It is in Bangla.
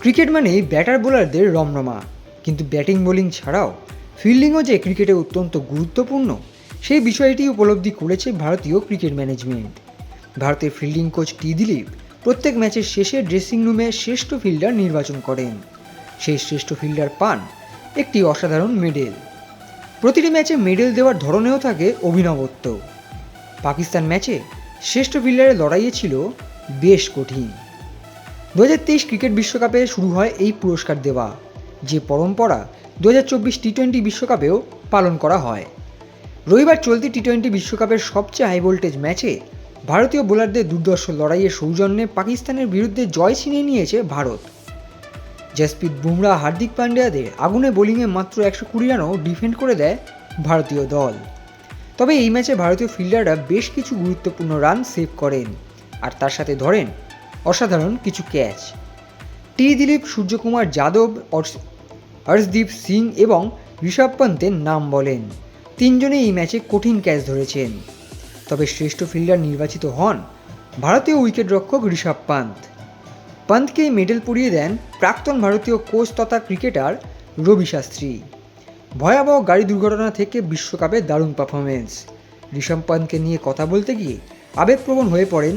ক্রিকেট মানে ব্যাটার বোলারদের রমরমা। কিন্তু ব্যাটিং বোলিং ছাড়াও ফিল্ডিংও যে ক্রিকেটে অত্যন্ত গুরুত্বপূর্ণ, সেই বিষয়টি উপলব্ধি করেছে ভারতীয় ক্রিকেট ম্যানেজমেন্ট। ভারতের ফিল্ডিং কোচ টি দিলীপ প্রত্যেক ম্যাচের শেষে ড্রেসিং রুমে শ্রেষ্ঠ ফিল্ডার নির্বাচন করেন। সেই শ্রেষ্ঠ ফিল্ডার পান একটি অসাধারণ মেডেল। প্রতিটি ম্যাচে মেডেল দেওয়ার ধরনেও থাকে অভিনবত্ব। পাকিস্তান ম্যাচে শ্রেষ্ঠ ফিল্ডারের লড়াইয়ে ছিল বেশ কঠিন। দু হাজার তেইশ ক্রিকেট বিশ্বকাপে শুরু হয় এই পুরস্কার দেওয়া, যে পরম্পরা দু হাজার চব্বিশ টি টোয়েন্টি বিশ্বকাপেও পালন করা হয়। রবিবার চলতি টি টোয়েন্টি বিশ্বকাপের সবচেয়ে হাই ভোল্টেজ ম্যাচে ভারতীয় বোলারদের দুর্দর্শ লড়াইয়ের সৌজন্যে পাকিস্তানের বিরুদ্ধে জয় ছিনিয়ে নিয়েছে ভারত। জসপ্রীত বুমরা, হার্দিক পান্ডিয়াদের আগুনে বোলিংয়ে মাত্র একশো কুড়ি রানও ডিফেন্ড করে দেয় ভারতীয় দল। তবে এই ম্যাচে ভারতীয় ফিল্ডাররা বেশ কিছু গুরুত্বপূর্ণ রান সেভ করেন। আর তার সাথে ধরেন অসাধারণ কিছু ক্যাচ। টি দিলীপ, সূর্যকুমার যাদব হর্ষদীপ সিং এবং ঋষভ পন্তের নাম বলেন। তিনজনে এই ম্যাচে কঠিন ক্যাচ ধরেছেন। তবে শ্রেষ্ঠ ফিল্ডার নির্বাচিত হন ভারতীয় উইকেটরক্ষক ঋষভ পান্ত। পান্তকে মেডেল পরিয়ে দেন প্রাক্তন ভারতীয় কোচ তথা ক্রিকেটার রবি শাস্ত্রী। ভয়াবহ গাড়ি দুর্ঘটনা থেকে বিশ্বকাপে দারুণ পারফরমেন্স ঋষভ পান্তকে নিয়ে কথা বলতে গিয়ে আবেগপ্রবণ হয়ে পড়েন